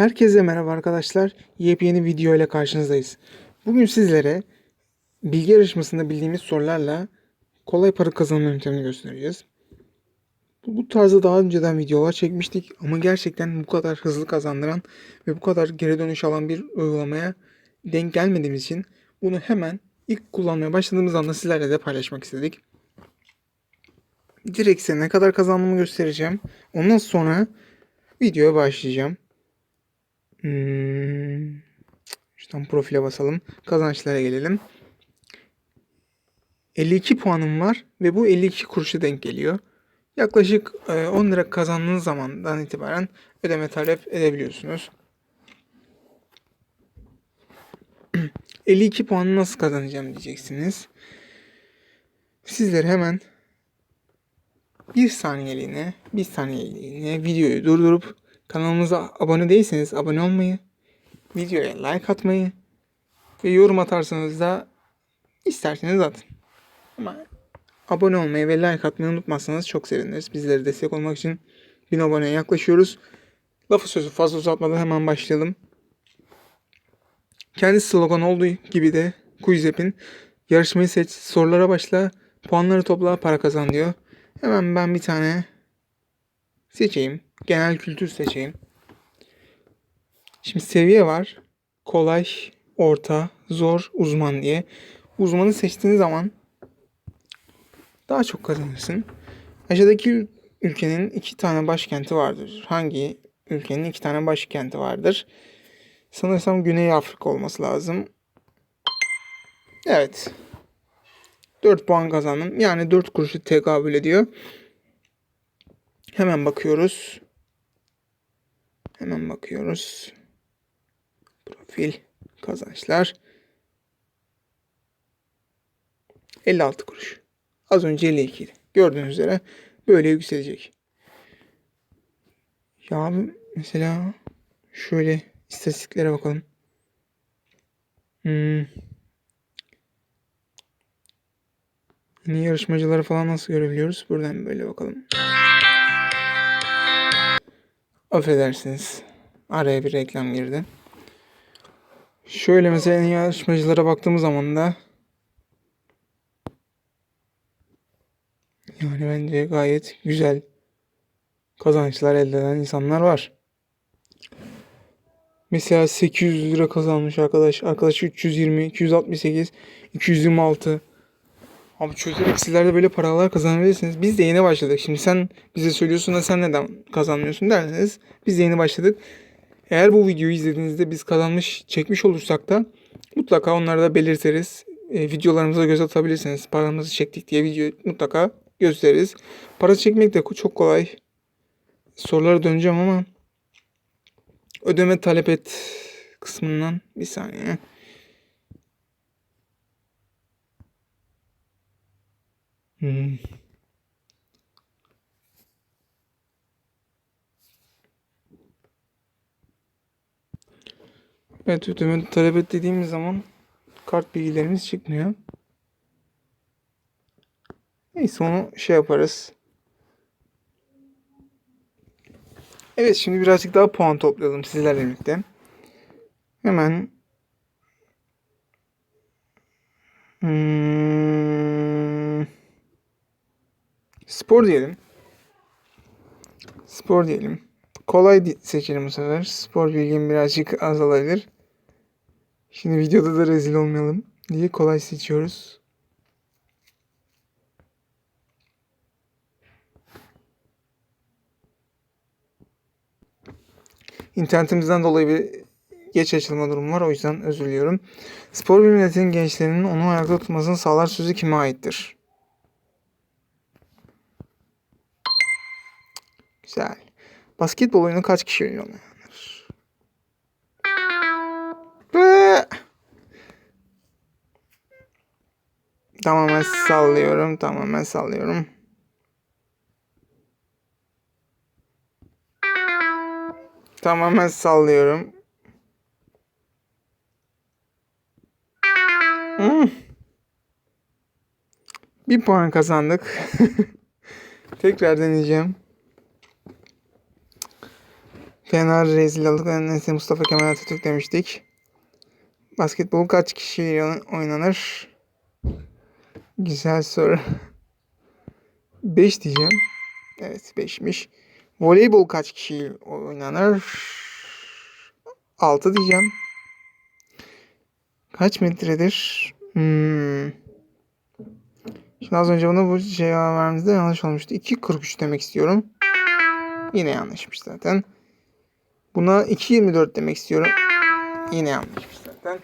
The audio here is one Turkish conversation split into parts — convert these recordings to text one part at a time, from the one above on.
Herkese merhaba arkadaşlar. Yepyeni video ile karşınızdayız. Bugün sizlere bilgi yarışmasında bildiğimiz sorularla kolay para kazanma yöntemini göstereceğiz. Bu, bu tarzda daha önceden videolar çekmiştik ama gerçekten bu kadar hızlı kazandıran ve bu kadar geri dönüş alan bir uygulamaya denk gelmediğimiz için bunu hemen ilk kullanmaya başladığımız anda sizlerle de paylaşmak istedik. Direkt size ne kadar kazandığımı göstereceğim. Ondan sonra videoya başlayacağım. Hmm. Şuradan profile basalım. Kazançlara gelelim. 52 puanım var ve bu 52 kuruşa denk geliyor. Yaklaşık e, 10 lira kazandığınız zamandan itibaren ödeme talep edebiliyorsunuz. 52 puanı nasıl kazanacağım diyeceksiniz. Sizlere hemen bir saniyeliğine, bir saniyeliğine videoyu durdurup kanalımıza abone değilseniz abone olmayı, videoya like atmayı ve yorum atarsanız da isterseniz atın. Ama abone olmayı ve like atmayı unutmazsanız çok seviniriz. Bizlere destek olmak için 1000 aboneye yaklaşıyoruz. Lafı sözü fazla uzatmadan hemen başlayalım. Kendi slogan olduğu gibi de Quizap'in yarışmayı seç, sorulara başla, puanları topla, para kazan diyor. Hemen ben bir tane seçeyim. Genel kültür seçeyim. Şimdi seviye var. Kolay, orta, zor, uzman diye. Uzmanı seçtiğin zaman daha çok kazanırsın. Aşağıdaki ülkenin iki tane başkenti vardır. Hangi ülkenin iki tane başkenti vardır? Sanırsam Güney Afrika olması lazım. Evet. 4 puan kazandım. Yani 4 kuruşu tekabül ediyor. Hemen bakıyoruz. Hemen bakıyoruz. Profil, kazançlar. 56 kuruş. Az önce 52 idi. Gördüğünüz üzere böyle yükselecek. Ya mesela şöyle istatistiklere bakalım. Hmm. Yeni yarışmacıları falan nasıl görebiliyoruz? Buradan böyle bakalım. Affedersiniz. Araya bir reklam girdi. Şöyle mesela yarışmacılara baktığımız zaman da yani bence gayet güzel kazançlar elde eden insanlar var. Mesela 800 lira kazanmış arkadaş. Arkadaş 320, 268, 226. Abi çözerek sizler böyle paralar kazanabilirsiniz. Biz de yeni başladık. Şimdi sen bize söylüyorsun da sen neden kazanmıyorsun derseniz biz de yeni başladık. Eğer bu videoyu izlediğinizde biz kazanmış, çekmiş olursak da mutlaka onları da belirtiriz. E, videolarımıza göz atabilirsiniz. Paramızı çektik diye video mutlaka gösteririz. Para çekmek de çok kolay. Sorulara döneceğim ama ödeme talep et kısmından bir saniye. Hmm. Evet ödeme talep et dediğimiz zaman kart bilgilerimiz çıkmıyor. Neyse onu şey yaparız. Evet şimdi birazcık daha puan toplayalım sizlerle birlikte. Hemen hmm, spor diyelim. Spor diyelim. Kolay seçelim bu sefer. Spor bilgim birazcık azalabilir. Şimdi videoda da rezil olmayalım diye kolay seçiyoruz. İnternetimizden dolayı bir geç açılma durumu var. O yüzden özür diliyorum. Spor bilimletinin gençlerinin onu ayakta tutmasını sağlar sözü kime aittir? Güzel. Basketbol oyunu kaç kişi oynuyorlar? Be! Tamamen sallıyorum. Tamamen sallıyorum. Tamamen sallıyorum. Hmm. Bir puan kazandık. Tekrar deneyeceğim. Fener rezil olduk. Neyse Mustafa Kemal Atatürk demiştik. Basketbol kaç kişiyle oynanır? Güzel soru. 5 diyeceğim. Evet 5'miş. Voleybol kaç kişi oynanır? 6 diyeceğim. Kaç metredir? Hmm. Şimdi az önce bana bu cevap verdiğinizde yanlış olmuştu. 2.43 demek istiyorum. Yine yanlışmış zaten. Buna 2.24 demek istiyorum. Yine yanlışmış zaten.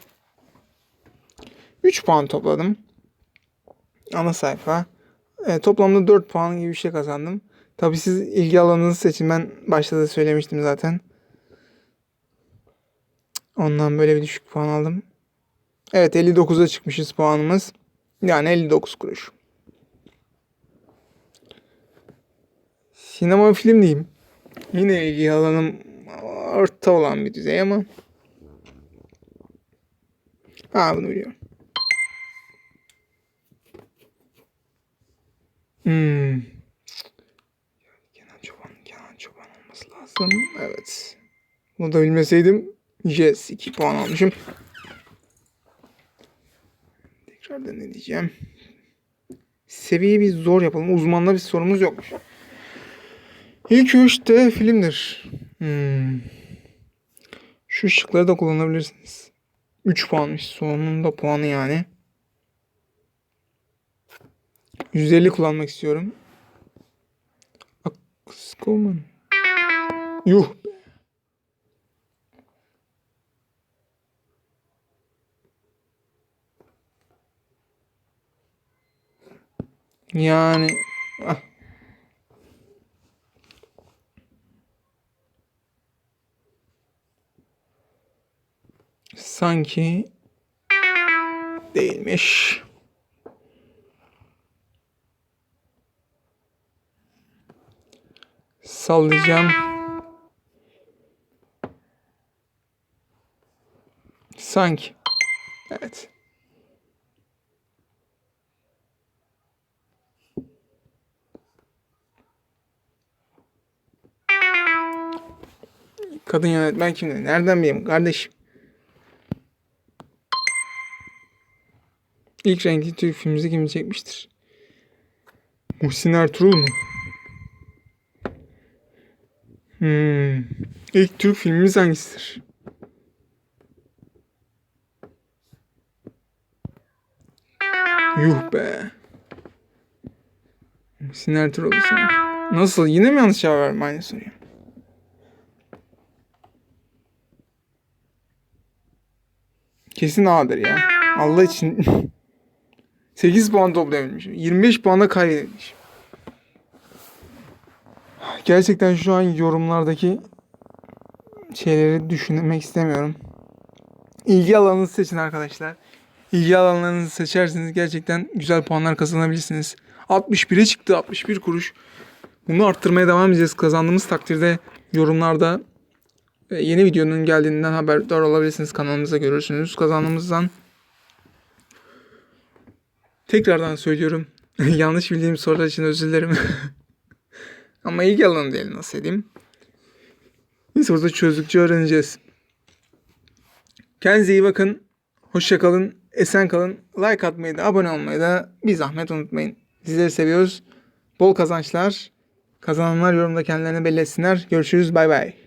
3 puan topladım. Ana sayfa. Evet, toplamda 4 puan gibi bir şey kazandım. Tabii siz ilgi alanınızı seçin. Ben başta da söylemiştim zaten. Ondan böyle bir düşük puan aldım. Evet 59'a çıkmışız puanımız. Yani 59 kuruş. Sinema film diyeyim. Yine ilgi alanım orta olan bir düzey ama. Ha bunu biliyorum. Hmm. Kenan Çoban, Kenan Çoban olması lazım. Evet. Bunu da bilmeseydim yes 2 puan almışım. Tekrar da ne diyeceğim. Seviyeyi bir zor yapalım. Uzmanla bir sorumuz yokmuş. İlk üçte filmdir. Hmm. Şu şıkları da kullanabilirsiniz. 3 puanmış. Sonunda puanı yani. 150 kullanmak istiyorum. Akskoman. Yuh. Yani ah. Sanki değilmiş. Sallayacağım. Sanki. Evet. Kadın yönetmen kimdi? Nereden bileyim kardeşim? İlk renkli Türk filmimizi kim çekmiştir? Muhsin Ertuğrul mu? Hmm. İlk Türk filmimiz hangisidir? Yuh be. Muhsin Ertuğrul sanki. Nasıl? Yine mi yanlış cevap verdim aynı soruyu? Kesin A'dır ya. Allah için. 8 puan toplayabilmişim. 25 puanla kaybetmişim. Gerçekten şu an yorumlardaki şeyleri düşünmek istemiyorum. İlgi alanınızı seçin arkadaşlar. İlgi alanlarınızı seçerseniz gerçekten güzel puanlar kazanabilirsiniz. 61'e çıktı 61 kuruş. Bunu arttırmaya devam edeceğiz. Kazandığımız takdirde yorumlarda e, yeni videonun geldiğinden haberdar olabilirsiniz. Kanalımıza görürsünüz kazandığımızdan. Tekrardan söylüyorum. Yanlış bildiğim sorular için özür dilerim. Ama ilgi alanı değil nasıl diyeyim. Neyse burada çözdükçe öğreneceğiz. Kendinize iyi bakın. Hoşça kalın. Esen kalın. Like atmayı da abone olmayı da bir zahmet unutmayın. Sizleri seviyoruz. Bol kazançlar. Kazananlar yorumda kendilerini belli etsinler. Görüşürüz. Bay bay.